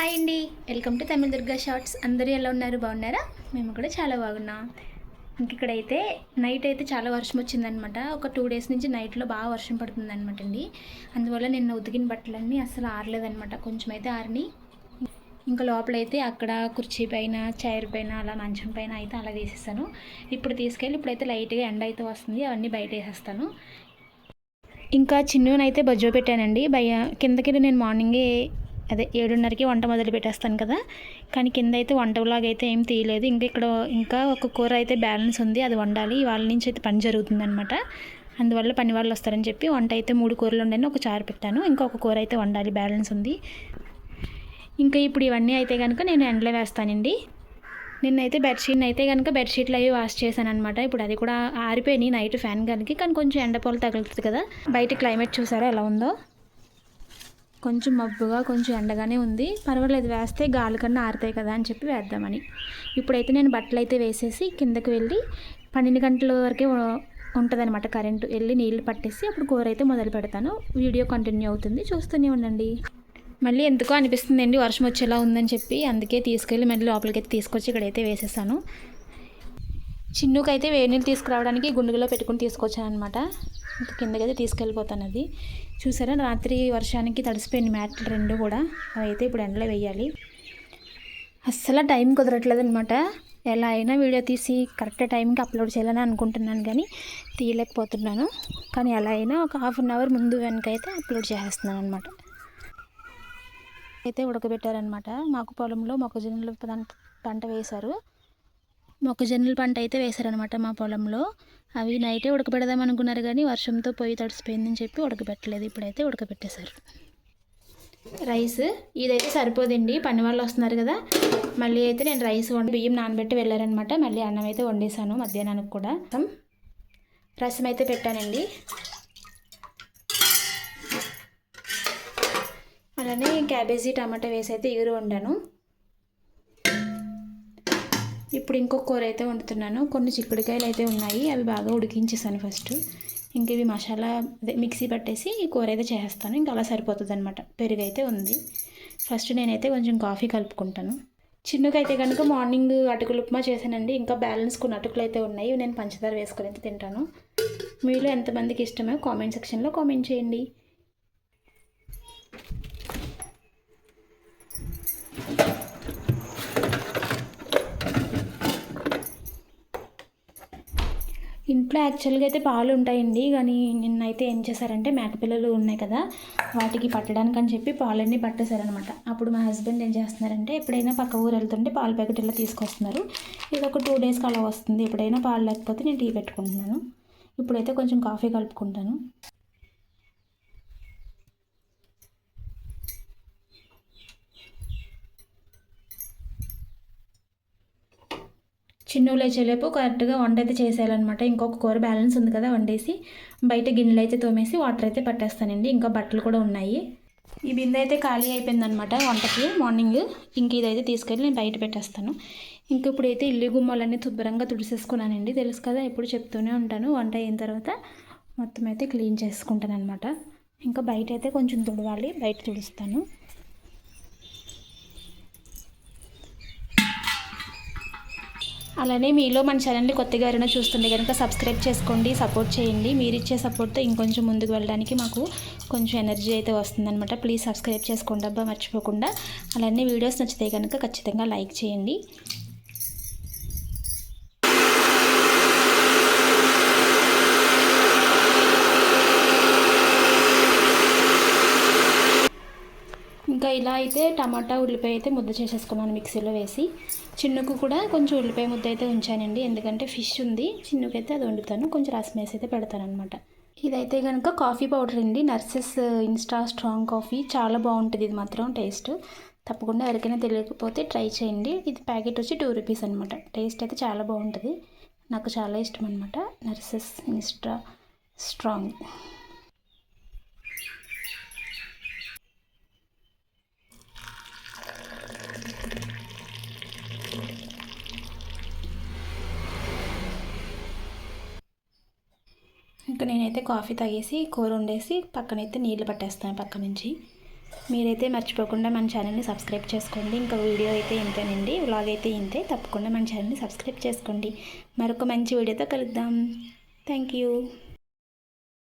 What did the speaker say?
Hi అండి. Welcome to Tamil Durga shorts. అందరూ ఎలా ఉన్నారు? బాగున్నారా? మేము కూడా చాలా బాగున్నాం. ఇంక ఇక్కడైతే నైట్ అయితే చాలా వర్షం వచ్చిందనమాట ఒక టూ డేస్ నుంచి నైట్లో బాగా వర్షం పడుతుంది అనమాట అండి. అందువల్ల నేను ఉతికిన బట్టలన్నీ అసలు ఆరలేదనమాట కొంచెం అయితే ఆరిని ఇంకా లోపలైతే అక్కడ కుర్చీ పైన చైర్ పైన అలా మంచం పైన అయితే అలా వేసేసాను ఇప్పుడు తీసుకెళ్ళి ఇప్పుడైతే లైట్గా ఎండ అయితే వస్తుంది. అవన్నీ బయట వేసేస్తాను. ఇంకా చిన్ననైతే బజ్జో పెట్టానండి. భయ కిందకి నేను మార్నింగే అదే ఏడున్నరకి వంట మొదలు పెట్టేస్తాను కదా. కానీ కింద అయితే వంటలాగా అయితే ఏం తీయలేదు. ఇంకా ఇక్కడ ఇంకా ఒక కూర అయితే బ్యాలెన్స్ ఉంది. అది వండాలి. వాళ్ళ నుంచి అయితే పని జరుగుతుంది అనమాట అందువల్ల పని వాళ్ళు వస్తారని చెప్పి వంట అయితే మూడు కూరలు ఉండని ఒక చారు పెట్టాను. ఇంకా ఒక కూర అయితే వండాలి. బ్యాలెన్స్ ఉంది. ఇంకా ఇప్పుడు ఇవన్నీ అయితే కనుక నేను ఎండలో వేస్తానండి. నిన్నైతే బెడ్షీట్ని అయితే కనుక బెడ్షీట్లు అవి వాష్ చేశాను అనమాట ఇప్పుడు అది కూడా ఆరిపోయినాయి నైట్ ఫ్యాన్ కనుక కానీ కొంచెం ఎండపోలు తగులుతుంది కదా. బయట క్లైమేట్ చూసారా ఎలా ఉందో? కొంచెం మబ్బుగా కొంచెం ఎండగానే ఉంది. పర్వాలేదు వేస్తే గాలి కన్నా ఆరుతాయి కదా అని చెప్పి వేద్దామని. ఇప్పుడైతే నేను బట్టలు అయితే వేసేసి కిందకి వెళ్ళి పన్నెండు గంటల వరకే ఉంటుంది అనమాట కరెంటు. వెళ్ళి నీళ్ళు పట్టేసి అప్పుడు కూర అయితే మొదలు పెడతాను. వీడియో కంటిన్యూ అవుతుంది. చూస్తూనే ఉండండి. మళ్ళీ ఎందుకో అనిపిస్తుందండి వర్షం వచ్చేలా ఉందని చెప్పి. అందుకే తీసుకెళ్ళి మళ్ళీ లోపలికి అయితే తీసుకొచ్చి ఇక్కడైతే వేసేసాను. చిన్నుకైతే వేడి నీళ్ళు తీసుకురావడానికి గుండుగులో పెట్టుకుని తీసుకొచ్చాను అనమాట ఇంకా కిందకైతే తీసుకెళ్ళిపోతాను అది. చూసారా రాత్రి వర్షానికి తడిసిపోయింది మ్యాట్లు రెండు కూడా. అవి అయితే ఇప్పుడు ఎండలో వేయాలి. అస్సలు టైం కుదరట్లేదు అనమాట ఎలా అయినా వీడియో తీసి కరెక్ట్ టైంకి అప్లోడ్ చేయాలని అనుకుంటున్నాను కానీ తీయలేకపోతున్నాను. కానీ ఎలా అయినా ఒక హాఫ్ అన్ అవర్ ముందు వెనకైతే అప్లోడ్ చేసేస్తున్నాను అనమాట అయితే ఉడకబెట్టారనమాట మాకు పొలంలో మొక్కజొన్నలు పంట వేశారు. మొక్కజొన్నల పంట అయితే వేశారనమాట మా పొలంలో. అవి నైటే ఉడకబెడదాం అనుకున్నారు కానీ వర్షంతో పొయ్యి తడిసిపోయిందని చెప్పి ఉడకబెట్టలేదు. ఇప్పుడైతే ఉడకబెట్టేశారు. రైస్ ఇదైతే సరిపోదండి. పని వాళ్ళు వస్తున్నారు కదా. మళ్ళీ అయితే నేను రైస్ వండి బియ్యం నానబెట్టి వెళ్ళారనమాట మళ్ళీ అన్నం అయితే వండేసాను మధ్యాహ్నానికి కూడా. రసం అయితే పెట్టానండి. అలానే క్యాబేజీ టమాటా వేసి అయితే ఎగురు వండాను. ఇప్పుడు ఇంకో కూర అయితే వండుతున్నాను. కొన్ని చిక్కుడుకాయలు అయితే ఉన్నాయి. అవి బాగా ఉడికించేసాను ఫస్ట్ ఇంక ఇవి మసాలా మిక్సీ పట్టేసి ఈ కూర అయితే చేస్తాను. ఇంకా అలా సరిపోతుంది అనమాట పెరుగు అయితే ఉంది. ఫస్ట్ నేనైతే కొంచెం కాఫీ కలుపుకుంటాను. చిన్నకైతే కనుక మార్నింగ్ అటుకులు ఉప్మా చేశానండి. ఇంకా బ్యాలెన్స్ కొన్ని అటుకులు అయితే ఉన్నాయి. నేను పంచదార వేసుకొని అయితే తింటాను. మీలో ఎంతమందికి ఇష్టమో కామెంట్ సెక్షన్లో కామెంట్ చేయండి. ఇంట్లో యాక్చువల్గా అయితే పాలు ఉంటాయండి. కానీ నిన్నైతే ఏం చేశారంటే మేకపిల్లలు ఉన్నాయి కదా వాటికి పట్టడానికి అని చెప్పి పాలన్నీ పట్టేశారనమాట అప్పుడు మా హస్బెండ్ ఏం చేస్తున్నారంటే ఎప్పుడైనా పక్క ఊరు వెళ్తుంటే పాల ప్యాకెట్ ఇలా తీసుకొస్తున్నారు. ఇది ఒక టూ డేస్కి అలా వస్తుంది. ఎప్పుడైనా పాలు లేకపోతే నేను టీ పెట్టుకుంటున్నాను. ఇప్పుడైతే కొంచెం కాఫీ కలుపుకుంటాను. చిన్ను లేచేలేపు కరెక్ట్గా వంట అయితే చేసేయాలన్నమాట. ఇంకొక కూర బ్యాలెన్స్ ఉంది కదా వండేసి బయట గిన్నెలు అయితే తోమేసి వాటర్ అయితే పట్టేస్తానండి. ఇంకా బట్టలు కూడా ఉన్నాయి. ఈ బిందె అయితే ఖాళీ అయిపోయిందనమాట వంటకి మార్నింగ్. ఇంక ఇదైతే తీసుకెళ్ళి నేను బయట పెట్టేస్తాను. ఇంక ఇప్పుడైతే ఇల్లు గుమ్మాలన్నీ శుభ్రంగా తుడిసేసుకున్నానండి. తెలుసు కదా ఎప్పుడు చెప్తూనే ఉంటాను. వంట అయిన తర్వాత మొత్తం అయితే క్లీన్ చేసుకుంటాను అనమాట ఇంకా బయట అయితే కొంచెం తుడవాలి బయట తుడుస్తాను. అలానే మీలో మన ఛానల్ని కొత్తగా ఎవరైనా చూస్తుంటే కనుక సబ్స్క్రైబ్ చేసుకోండి సపోర్ట్ చేయండి. మీరు ఇచ్చే సపోర్ట్తో ఇంకొంచెం ముందుకు వెళ్ళడానికి మాకు కొంచెం ఎనర్జీ అయితే వస్తుందన్నమాట. ప్లీజ్ సబ్స్క్రైబ్ చేసుకోండి అబ్బా మర్చిపోకుండా. అలానే వీడియోస్ నచ్చితే కనుక ఖచ్చితంగా లైక్ చేయండి. ఇంకా ఇలా అయితే టమాటా ఉల్లిపాయ అయితే ముద్ద చేసేసుకున్నాను మిక్సీలో వేసి. చిన్నుకు కూడా కొంచెం ఉల్లిపాయ ముద్ద అయితే ఉంచానండి. ఎందుకంటే ఫిష్ ఉంది. చిన్నుకైతే అయితే అది వండుతాను. కొంచెం రసం వేసి అయితే పెడతానమాట ఇదైతే కనుక కాఫీ పౌడర్ అండి. Narasu's insta strong coffee. చాలా బాగుంటుంది ఇది మాత్రం టేస్ట్. తప్పకుండా ఎవరికైనా తెలియకపోతే ట్రై చేయండి. ఇది ప్యాకెట్ వచ్చి టూ రూపీస్ అనమాట టేస్ట్ అయితే చాలా బాగుంటుంది. నాకు చాలా ఇష్టం అనమాట నర్సెస్ ఇన్స్టా స్ట్రాంగ్. ఇంకా నేనైతే కాఫీ తాగేసి కూర వండేసి పక్కనైతే నీళ్ళు పట్టేస్తాను పక్క నుంచి మీరైతే మర్చిపోకుండా మన ఛానల్ని సబ్స్క్రైబ్ చేసుకోండి. ఇంకా వీడియో అయితే ఇంతేనండి. వ్లాగ్ అయితే ఇంతే. తప్పకుండా మన ఛానల్ని సబ్స్క్రైబ్ చేసుకోండి. మరొక మంచి వీడియోతో కలుద్దాం. Thank you.